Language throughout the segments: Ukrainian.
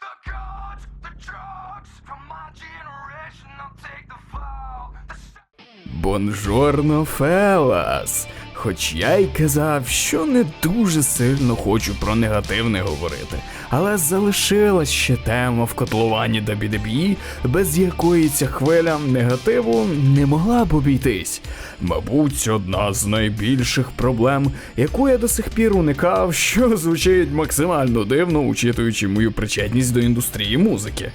the cards, the drugs from my generation. I'll take the fall. The Бонжорно, Фелас! Хоч я й казав, що не дуже сильно хочу про негативне говорити, але залишилась ще тема в котлуванні WWE, без якої ця хвиля негативу не могла б обійтись. Мабуть, одна з найбільших проблем, яку я до сих пір уникав, що звучить максимально дивно, учитуючи мою причетність до індустрії музики.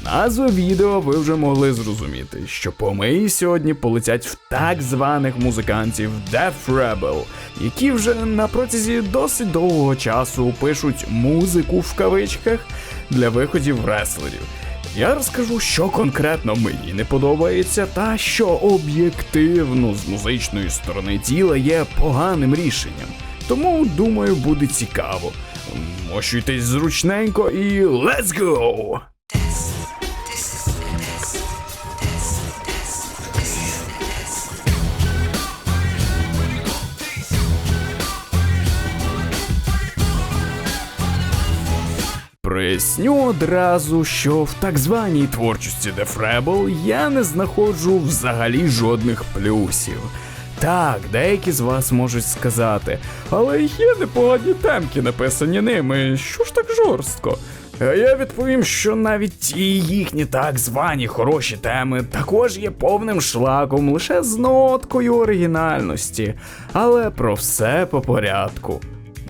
З назви відео ви вже могли зрозуміти, що помиї сьогодні полетять в так званих музикантів Death Rebel, які вже на протязі досить довгого часу пишуть музику в кавичках для виходів реслерів. Я розкажу, що конкретно мені не подобається, та що об'єктивно з музичної сторони тіла є поганим рішенням. Тому думаю, буде цікаво. Мощуйтесь зручненько і let's go! Проясню одразу, що в так званій творчості Rebel я не знаходжу взагалі жодних плюсів. Так, деякі з вас можуть сказати, але є непогані темки, написані ними, що ж так жорстко? А я відповім, що навіть ті їхні так звані хороші теми також є повним шлаком лише з ноткою оригінальності. Але про все по порядку.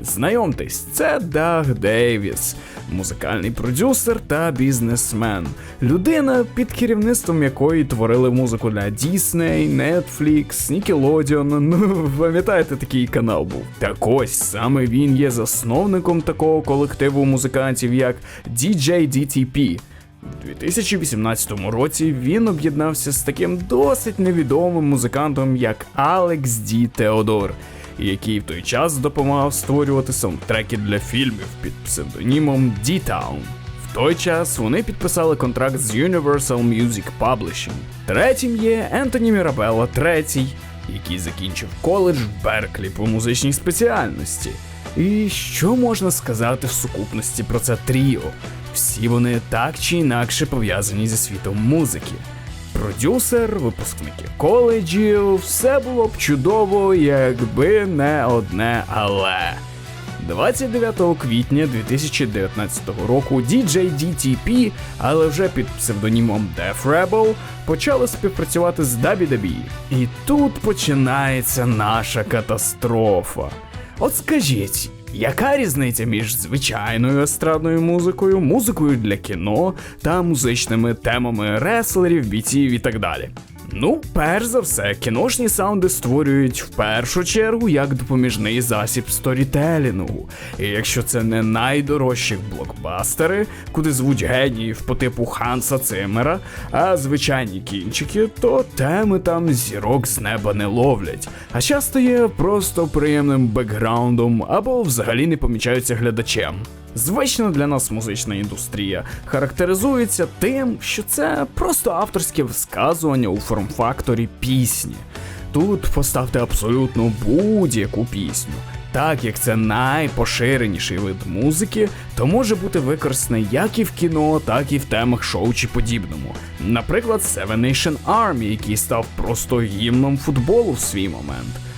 Знайомтесь, це Даг Дейвіс, музикальний продюсер та бізнесмен. Людина, під керівництвом якої творили музику для Disney, Netflix, Nickelodeon. Ну, пам'ятаєте, такий канал був. Так ось саме він є засновником такого колективу музикантів, як DJ DTP. У 2018 році він об'єднався з таким досить невідомим музикантом, як Алекс Ді Теодор, який в той час допомагав створювати саундтреки для фільмів під псевдонімом D-Town. В той час вони підписали контракт з Universal Music Publishing. Третім є Ентоні Мірабелла третій, який закінчив коледж в Берклі по музичній спеціальності. І що можна сказати в сукупності про це тріо? Всі вони так чи інакше пов'язані зі світом музики. Продюсер, випускники коледжів, все було б чудово, якби не одне але. 29 квітня 2019 року DJ DTP, але вже під псевдонімом Def Rebel, почали співпрацювати з WWE. І тут починається наша катастрофа. От скажіть, яка різниця між звичайною естрадною музикою, музикою для кіно та музичними темами реслерів, бійців і так далі? Ну, перш за все, кіношні саунди створюють в першу чергу як допоміжний засіб сторітелінгу. І якщо це не найдорожчі блокбастери, куди звуть геніїв по типу Ханса Циммера, а звичайні кінчики, то теми там зірок з неба не ловлять, а часто є просто приємним бекграундом або взагалі не помічаються глядачем. Звична для нас музична індустрія характеризується тим, що це просто авторське висказування у форм-факторі пісні. Тут поставте абсолютно будь-яку пісню. Так як це найпоширеніший вид музики, то може бути використаний як і в кіно, так і в темах шоу чи подібному. Наприклад, Seven Nation Army, який став просто гімном футболу в свій момент.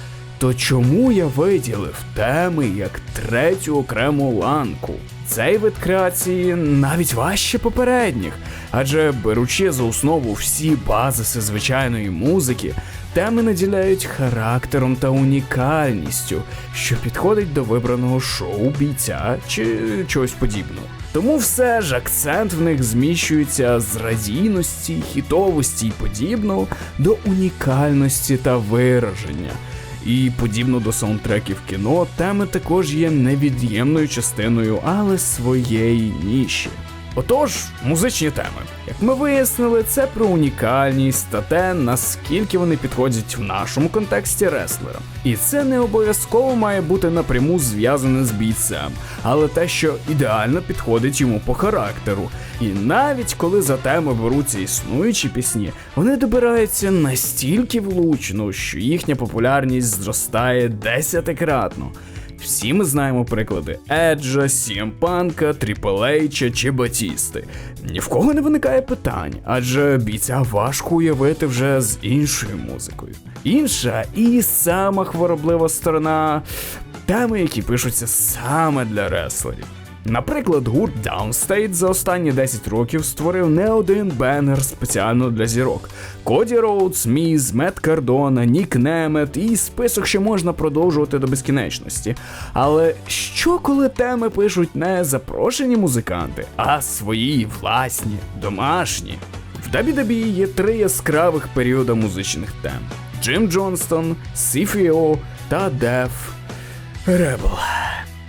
То чому я виділив теми як третю окрему ланку? Цей вид креації навіть важче попередніх, адже беручи за основу всі базиси звичайної музики, теми наділяють характером та унікальністю, що підходить до вибраного шоу бійця чи чогось подібного. Тому все ж акцент в них зміщується з радійності, хітовості і подібного до унікальності та вираження. І подібно до саундтреків кіно, теми також є невід'ємною частиною, але своєї ніші. Отож, музичні теми. Як ми вияснили, це про унікальність та те, наскільки вони підходять в нашому контексті реслера. І це не обов'язково має бути напряму зв'язане з бійцем, але те, що ідеально підходить йому по характеру. І навіть коли за теми беруться існуючі пісні, вони добираються настільки влучно, що їхня популярність зростає десятикратно. Всі ми знаємо приклади Еджа, Сімпанка, тріплейча чи Батісти. Ні в кого не виникає питань, адже бійця важко уявити вже з іншою музикою. Інша і сама хвороблива сторона теми, які пишуться саме для реслерів. Наприклад, гурт Downstate за останні 10 років створив не один бенгер спеціально для зірок. Коді Роудс, Міз, Мет Кардона, Нік Немет і список ще можна продовжувати до безкінечності. Але що коли теми пишуть не запрошені музиканти, а свої власні, домашні? В WWE є три яскравих періоди музичних тем: Джим Джонстон, CFO та Деф Ребел.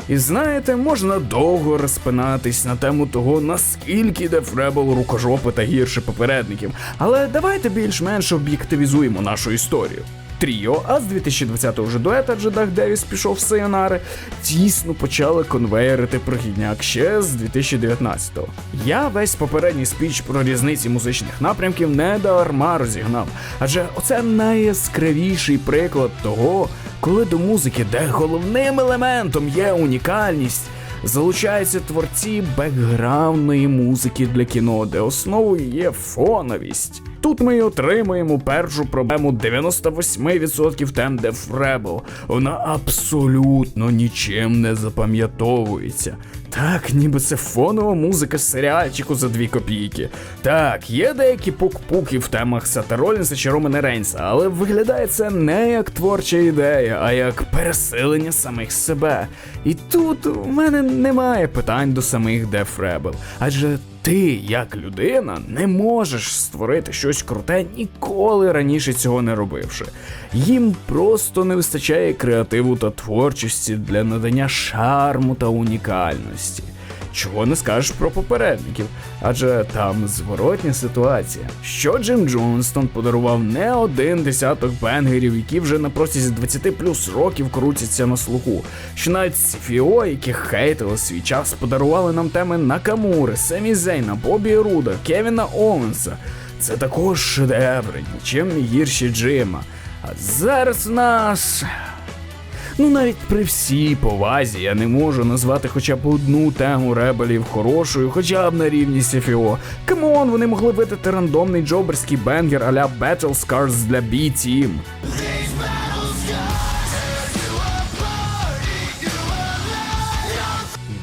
І знаєте, можна довго розпинатись на тему того, наскільки Дефребл рукожопи та гірше попередників. Але давайте більш-менш об'єктивізуємо нашу історію. Тріо, а з 2020-го вже дует, адже Дах Девіс пішов в Сайонари, тісно почали конвеєрити прохідняк ще з 2019-го. Я весь попередній спіч про різниці музичних напрямків не дарма розігнав, адже оце найяскравіший приклад того, коли до музики, де головним елементом є унікальність, залучаються творці бекграундної музики для кіно, де основою є фоновість. Тут ми й отримуємо першу проблему 98% тем Rebel. Вона абсолютно нічим не запам'ятовується. Так, ніби це фонова музика з серіальчику за дві копійки. Так, є деякі пук-пуки в темах Сета Ролінса чи Романа Рейнса, але виглядає це не як творча ідея, а як пересилення самих себе. І тут у мене немає питань до самих Rebel, адже ти, як людина, не можеш створити щось круте, ніколи раніше цього не робивши. Їм просто не вистачає креативу та творчості для надання шарму та унікальності. Чого не скажеш про попередників, адже там зворотня ситуація. Що Джим Джонстон подарував не один десяток бенгерів, які вже на протязі 20 плюс років крутяться на слуху. Що навіть CFO, які хейтили свій час, подарували нам теми Накамури, Семі Зейна, Бобі Руда, Кевіна Оуенса. Це також шедеври, нічим не гірші Джима. А зараз в нас. Ну навіть при всій повазі я не можу назвати хоча б одну тему ребелів хорошою, хоча б на рівні CFO. Камон, вони могли видати рандомний джоберський бенгер а-ля Battle Scars для B-Team.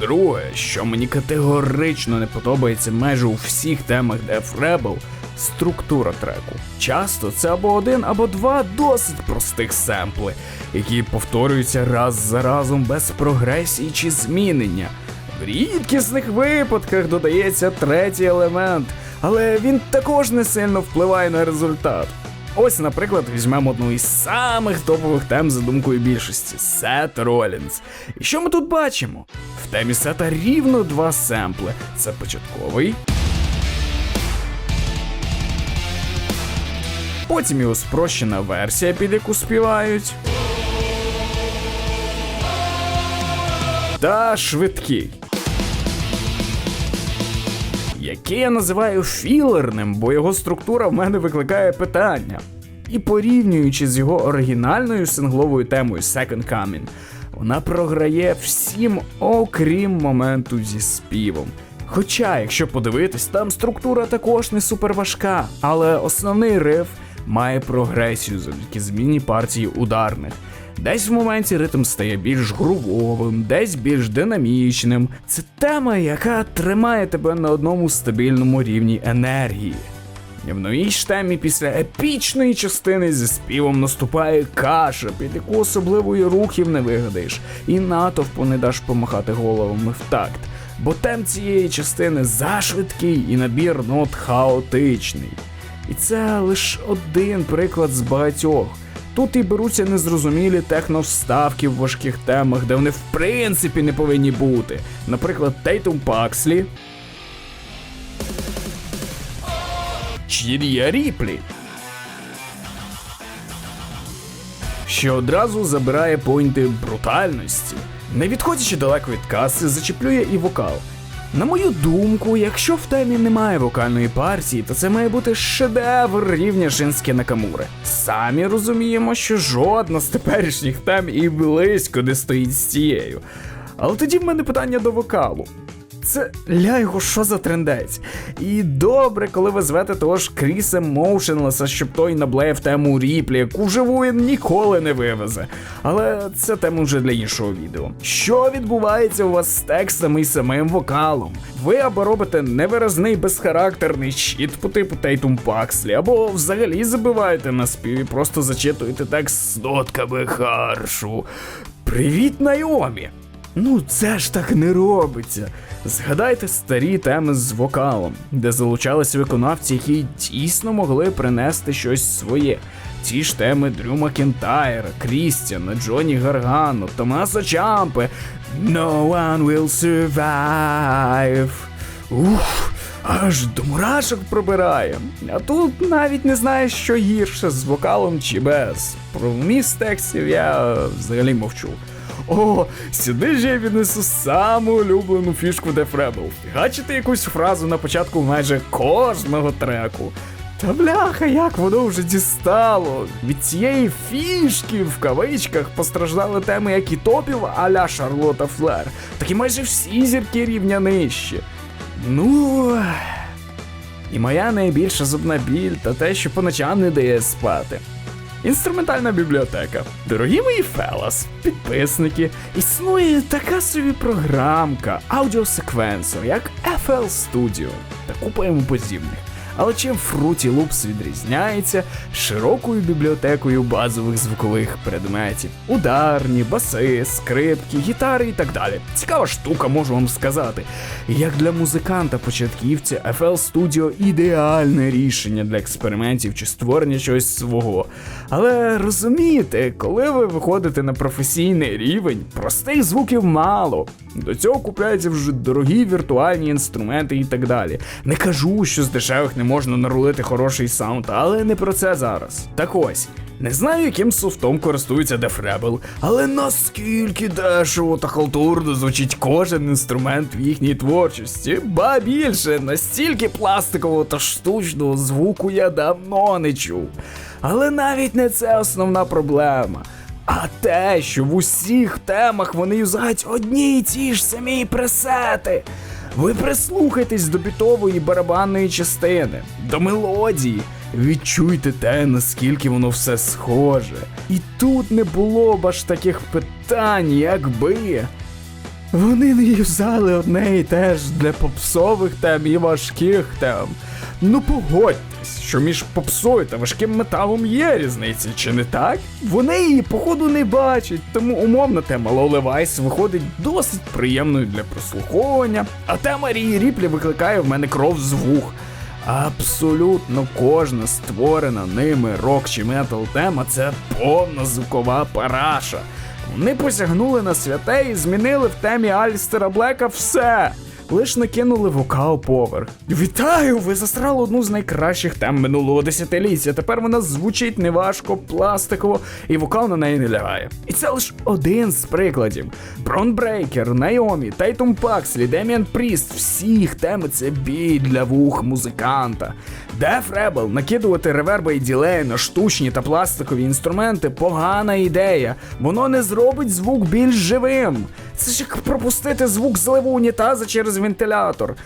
Друге, що мені категорично не подобається майже у всіх темах Def Rebel – структура треку. Часто це або один, або два досить простих семпли, які повторюються раз за разом без прогресії чи змінення. В рідкісних випадках додається третій елемент, але він також не сильно впливає на результат. Ось, наприклад, візьмемо одну із самих топових тем за думкою більшості Сет Ролінс. І що ми тут бачимо? В темі сета рівно два семпли. Це початковий. Потім його спрощена версія, під яку співають. Та швидкий. Який я називаю філерним, бо його структура в мене викликає питання. І порівнюючи з його оригінальною сингловою темою Second Coming, вона програє всім, окрім моменту зі співом. Хоча, якщо подивитись, там структура також не супер важка, але основний риф має прогресію завдяки зміні партії ударних. Десь в моменті ритм стає більш грувовим, десь більш динамічним. Це тема, яка тримає тебе на одному стабільному рівні енергії. В новій ж темі після епічної частини зі співом наступає каша, під яку особливої рухів не вигадаєш, і натовпу не даш помахати головами в такт. Бо тем цієї частини зашвидкий і набір нот хаотичний. І це лише один приклад з багатьох. Тут і беруться незрозумілі техновставки в важких темах, де вони в принципі не повинні бути. Наприклад, Тейтум Пакслі. Чір'я Ріплі. Що одразу забирає поінти брутальності. Не відходячи далеко від каси, зачеплює і вокал. На мою думку, якщо в темі немає вокальної партії, то це має бути шедевр рівня Жінські Накамури. Самі розуміємо, що жодна з теперішніх тем і близько не стоїть з цією. Але тоді в мене питання до вокалу. Це ля його, що за трендець? І добре, коли ви звете того ж Кріса Моушенлеса, щоб той наблеяв тему Ріплі, яку вживу він ніколи не вивезе. Але це тема вже для іншого відео. Що відбувається у вас з текстами і самим вокалом? Ви або робите невиразний безхарактерний щит по типу Тейтум Пакслі, або взагалі забиваєте на спів і просто зачитуєте текст з нотками харшу. Привіт, Найомі! Ну, це ж так не робиться. Згадайте старі теми з вокалом, де залучалися виконавці, які дійсно могли принести щось своє. Ті ж теми Дрю Макентайра, Крістіана, Джоні Гаргано, Томаса Чампи. No one will survive. Ух, аж до мурашок пробирає. А тут навіть не знаєш, що гірше з вокалом чи без. Про вміст текстів я взагалі мовчу. О, сюди ж я віднесу саму улюблену фішку Def Rebel. Фігачити якусь фразу на початку майже кожного треку. Та бляха, як воно вже дістало. Від цієї фішки в кавичках постраждали теми як і топів а-ля Шарлота Флер, так і майже всі зірки рівня нижче. Ну. І моя найбільша зубна біль та те, що по ночам не дає спати. Інструментальна бібліотека. Дорогі мої фелас, підписники, існує така собі програмка, аудіосеквенсор, як FL Studio та купа йому подібних. Але чим Fruity Loops відрізняється широкою бібліотекою базових звукових предметів: ударні, баси, скрипки, гітари і так далі. Цікава штука, можу вам сказати. Як для музиканта-початківця, FL Studio ідеальне рішення для експериментів чи створення чогось свого. Але розумієте, коли ви виходите на професійний рівень, простих звуків мало. До цього купляються вже дорогі віртуальні інструменти і так далі. Не кажу, що з дешевих не можна нарулити хороший саунд, але не про це зараз. Так ось. Не знаю, яким софтом користується Rebel, але наскільки дешево та халтурно звучить кожен інструмент в їхній творчості, ба більше, настільки пластикового та штучного звуку я давно не чув. Але навіть не це основна проблема. А те, що в усіх темах вони юзають одні й ті ж самі пресети. Ви прислухайтесь до бітової барабанної частини, до мелодії. Відчуйте те, наскільки воно все схоже. І тут не було б аж таких питань, якби. Вони не юзали одне і те ж для попсових тем і важких тем. Ну погодьтесь, що між попсою та важким металом є різниця, чи не так? Вони її, походу, не бачать, тому умовна тема Лоли Вайс виходить досить приємною для прослуховування, а тема Рії Ріплі викликає в мене кров з вух. Абсолютно кожна створена ними рок чи метал тема це повна звукова параша. Вони посягнули на святе і змінили в темі Алістера Блека все. Лиш накинули вокал поверх. Вітаю! Ви засрали одну з найкращих тем минулого десятиліття. Тепер вона звучить неважко, пластиково, і вокал на неї не лягає. І це лише один з прикладів. Бронбрейкер, Найомі, Тайтум Пакслі, Деміан Пріст, всіх теми це бій для вух музиканта. Def Rebel накидувати реверби і ділеї на штучні та пластикові інструменти погана ідея. Воно не зробить звук більш живим. Це ж як пропустити звук зливу унітаза через вентилятор.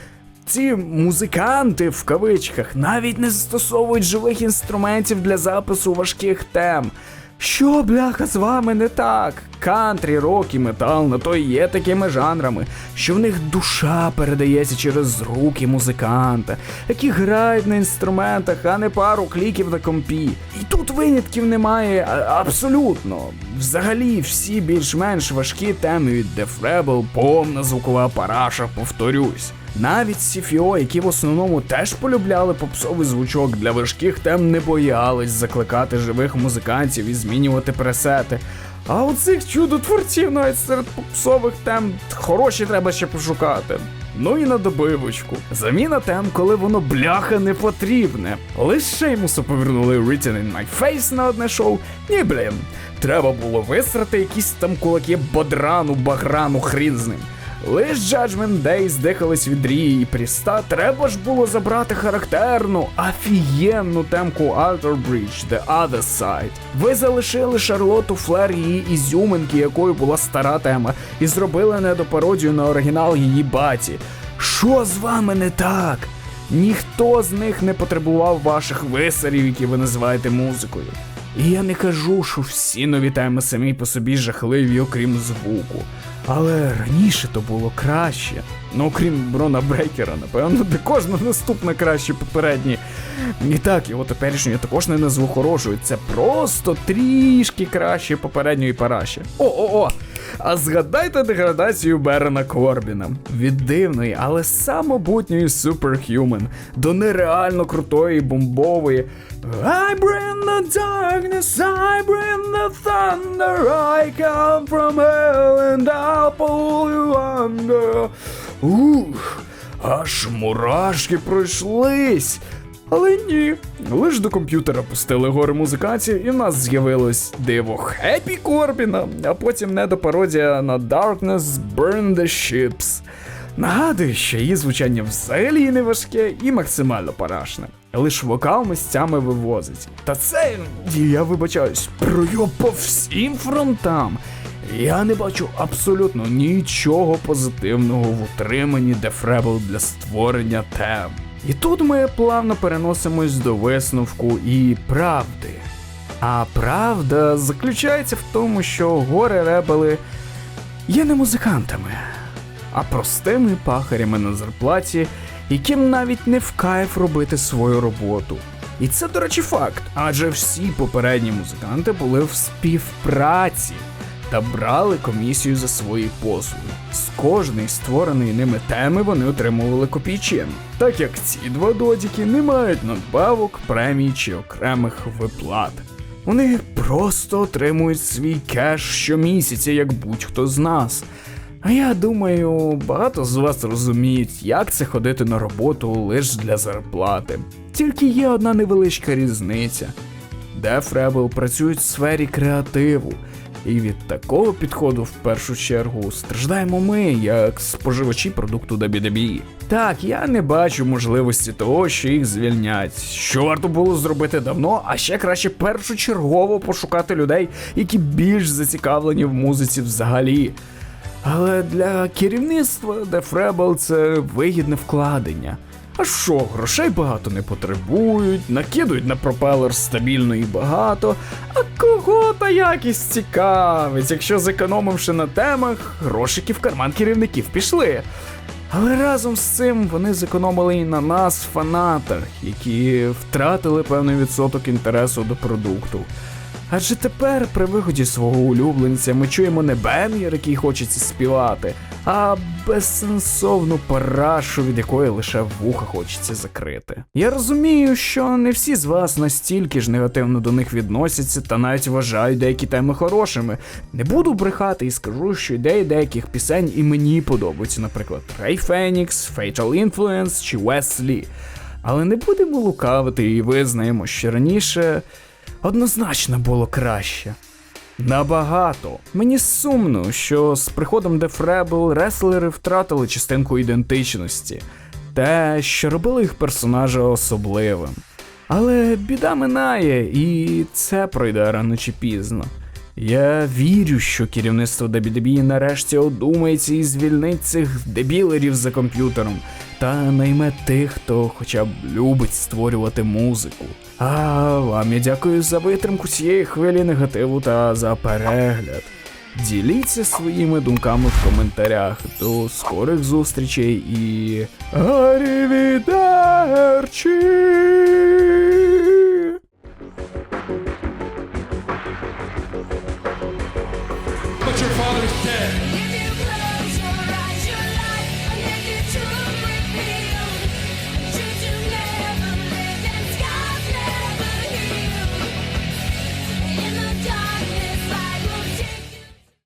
Ці музиканти в кавичках навіть не застосовують живих інструментів для запису важких тем. Що, бляха, з вами не так? Кантрі, рок і метал на то і є такими жанрами, що в них душа передається через руки музиканта, які грають на інструментах, а не пару кліків на компі. І тут винятків немає абсолютно. Взагалі, всі більш-менш важкі теми від Def Rebel, повна звукова параша, повторюсь. Навіть CFO, які в основному теж полюбляли попсовий звучок для важких тем, не боялись закликати живих музикантів і змінювати пресети. А у цих чудотворців навіть серед попсових тем хороші треба ще пошукати. Ну і на добивочку. Заміна тем, коли воно бляха не потрібне. Лише Шеймусу повернули Written in My Face на одне шоу. Ні, блін. Треба було висрати якісь там кулаки бодрану, баграну, хрін з ним. Лиш Judgment Day здихались від Рії і Пріста, треба ж було забрати характерну, офігенну темку Alter Bridge, The Other Side. Ви залишили Шарлоту Флер її ізюминки, якою була стара тема, і зробили недопародію на оригінал її баті. Що з вами не так? Ніхто з них не потребував ваших висарів, які ви називаєте музикою. І я не кажу, що всі нові теми самі по собі жахливі, окрім звуку. Але раніше то було краще. Ну, окрім Брона Брейкера, напевно, де кожна наступна краще попередні. І так, його теперішню також не назву хорошою. Це просто трішки краще попередньої параші. О-о-о! А згадайте деградацію Берена Корбіна. Від дивної, але самобутньої Superhuman до нереально крутої бомбової. I bring the darkness, I bring the thunder, I come from hell and I'll pull you under. Ух, аж мурашки пройшлись. Але ні, лиш до комп'ютера пустили гори музикації, і в нас з'явилось диво Хеппі Корбіна, а потім недопародія на Darkness Burn the Ships. Нагадую, що її звучання взагалі не важке і максимально парашне. Лиш вокал місцями вивозить. Та це, я вибачаюсь, пройоб по всім фронтам. Я не бачу абсолютно нічого позитивного в утриманні Rebel для створення тем. І тут ми плавно переносимось до висновку і правди. А правда заключається в тому, що горе ребели є не музикантами, а простими пахарями на зарплаті, яким навіть не в кайф робити свою роботу. І це, до речі, факт, адже всі попередні музиканти були в співпраці та брали комісію за свої послуги. З кожної створеної ними теми вони отримували копійчин, так як ці два додіки не мають надбавок, премій чи окремих виплат. Вони просто отримують свій кеш щомісяця, як будь-хто з нас. А я думаю, багато з вас розуміють, як це ходити на роботу лише для зарплати. Тільки є одна невеличка різниця. Rebel працюють в сфері креативу, і від такого підходу в першу чергу страждаємо ми, як споживачі продукту WWE. Так, я не бачу можливості того, що їх звільнять. Що варто було зробити давно, а ще краще першочергово пошукати людей, які більш зацікавлені в музиці взагалі. Але для керівництва Rebel це вигідне вкладення. А що, грошей багато не потребують, накидують на пропелер стабільно і багато. А кого та якість цікавить, якщо зекономивши на темах, грошики в карман керівників пішли. Але разом з цим вони зекономили і на нас, фанатах, які втратили певний відсоток інтересу до продукту. Адже тепер при виході свого улюбленця ми чуємо не бенгер, який хочеться співати, а безсенсовну парашу, від якої лише вуха хочеться закрити. Я розумію, що не всі з вас настільки ж негативно до них відносяться та навіть вважають деякі теми хорошими. Не буду брехати і скажу, що ідеї деяких пісень і мені подобаються, наприклад, Рей Фенікс, Fatal Influence чи Wesley. Але не будемо лукавити і визнаємо, що раніше однозначно було краще. Набагато. Мені сумно, що з приходом Дефребл реслери втратили частинку ідентичності, те, що робило їх персонажа особливим. Але біда минає, і це пройде рано чи пізно. Я вірю, що керівництво WWE нарешті одумається і звільнить цих дебілерів за комп'ютером та найме тих, хто хоча б любить створювати музику. А вам я дякую за витримку цієї хвилі негативу та за перегляд. Діліться своїми думками в коментарях. До скорих зустрічей і. Арівідерчі!